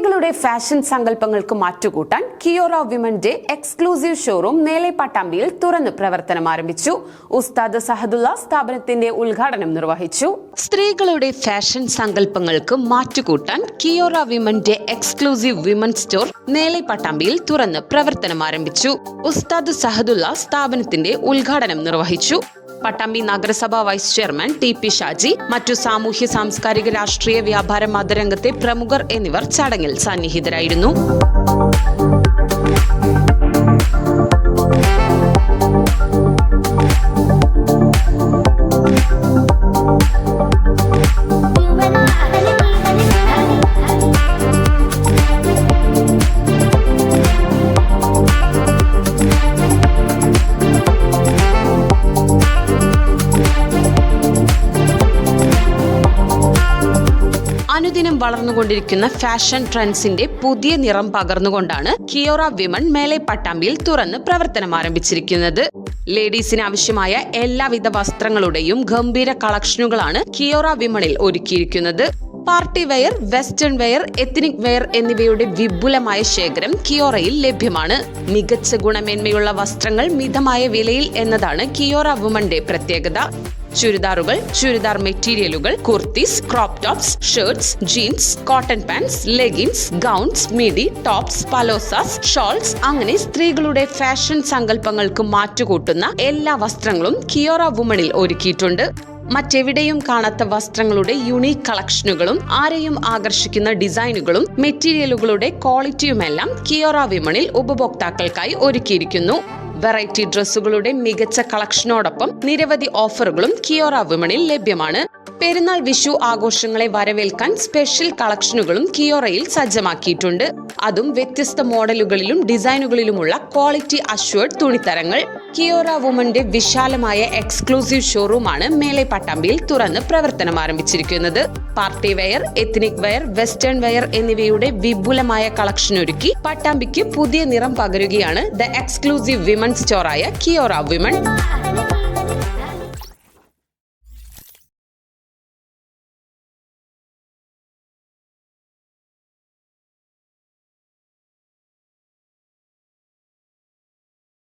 സ്ത്രീകളുടെ ഫാഷൻ സങ്കല്പങ്ങൾക്ക് മാറ്റുകൂട്ടാൻ Kiora women day exclusive showroom മേലെ തുറന്ന് പ്രവർത്തനം ആരംഭിച്ചു. ഉസ്താദ് സഹദുള്ള സ്ഥാപനത്തിന്റെ ഉദ്ഘാടനം നിർവഹിച്ചു. സ്ത്രീകളുടെ ഫാഷൻ സങ്കല്പങ്ങൾക്ക് മാറ്റുകൂട്ടാൻ Kiora women day exclusive women store മേലെ തുറന്ന് പ്രവർത്തനം ആരംഭിച്ചു. ഉസ്താദ് സഹദുള്ള സ്ഥാപനത്തിന്റെ ഉദ്ഘാടനം നിർവഹിച്ചു. പട്ടാമ്പി നഗരസഭാ vice chairman T P Shaji മറ്റു സാമൂഹ്യ സാംസ്കാരിക രാഷ്ട്രീയ വ്യാപാര മതരംഗത്തെ പ്രമുഖർ എന്നിവർ ചടങ്ങിൽ സന്നിഹിതരായിരുന്നു. അനുദിനം വളർന്നുകൊണ്ടിരിക്കുന്ന ഫാഷൻ ട്രെൻഡ്സിന്റെ പുതിയ നിറം പകർന്നുകൊണ്ടാണ് കിയോറ വിമൺ മേലെ പട്ടാമ്പിയിൽ തുറന്ന് പ്രവർത്തനം ആരംഭിച്ചിരിക്കുന്നത്. ലേഡീസിന് ആവശ്യമായ എല്ലാവിധ വസ്ത്രങ്ങളുടെയും ഗംഭീര കളക്ഷനുകളാണ് കിയോറ വിമണിൽ ഒരുക്കിയിരിക്കുന്നത്. Party wear western wear ethnic wear എന്നിവയുടെ വിപുലമായ ശേഖരം കിയോറയിൽ ലഭ്യമാണ്. മികച്ച ഗുണമേന്മയുള്ള വസ്ത്രങ്ങൾ മിതമായ വിലയിൽ എന്നതാണ് കിയോറ വുമന്റെ പ്രത്യേകത. ചുരിദാറുകൾ ചുരിദാർ മെറ്റീരിയലുകൾ kurtis crop tops shirts jeans cotton pants leggings gowns midi tops palazzos shawls അങ്ങനെ സ്ത്രീകളുടെ ഫാഷൻ സങ്കല്പങ്ങൾക്ക് മാറ്റുകൂട്ടുന്ന എല്ലാ വസ്ത്രങ്ങളും കിയോറ വുമണിൽ ഒരുക്കിയിട്ടുണ്ട്. മറ്റെവിടെയും കാണാത്ത വസ്ത്രങ്ങളുടെ യുണീക് കളക്ഷനുകളും ആരെയും ആകർഷിക്കുന്ന ഡിസൈനുകളും മെറ്റീരിയലുകളുടെ ക്വാളിറ്റിയുമെല്ലാം കിയോറ വിമണിൽ ഉപഭോക്താക്കൾക്കായി ഒരുക്കിയിരിക്കുന്നു. വെറൈറ്റി ഡ്രസ്സുകളുടെ മികച്ച കളക്ഷനോടൊപ്പം നിരവധി ഓഫറുകളും കിയോറ വിമണിൽ ലഭ്യമാണ്. പെരുന്നാൾ വിഷു ആഘോഷങ്ങളെ വരവേൽക്കാൻ സ്പെഷ്യൽ കളക്ഷനുകളും കിയോറയിൽ സജ്ജമാക്കിയിട്ടുണ്ട്. അതും വ്യത്യസ്ത മോഡലുകളിലും ഡിസൈനുകളിലുമുള്ള ക്വാളിറ്റി അഷ്വേർഡ് തുണിത്തരങ്ങൾ. കിയോറ വുമന്റെ വിശാലമായ എക്സ്ക്ലൂസീവ് ഷോറൂമാണ് മേലെ പട്ടാമ്പിയിൽ തുറന്ന് പ്രവർത്തനം ആരംഭിച്ചിരിക്കുന്നത്. Party wear ethnic wear western wear എന്നിവയുടെ വിപുലമായ കളക്ഷൻ ഒരുക്കി പട്ടാമ്പിക്ക് പുതിയ നിറം പകരുകയാണ് ദ എക്സ്ക്ലൂസീവ് വിമൺ സ്റ്റോറായ കിയോറ വിമൺ.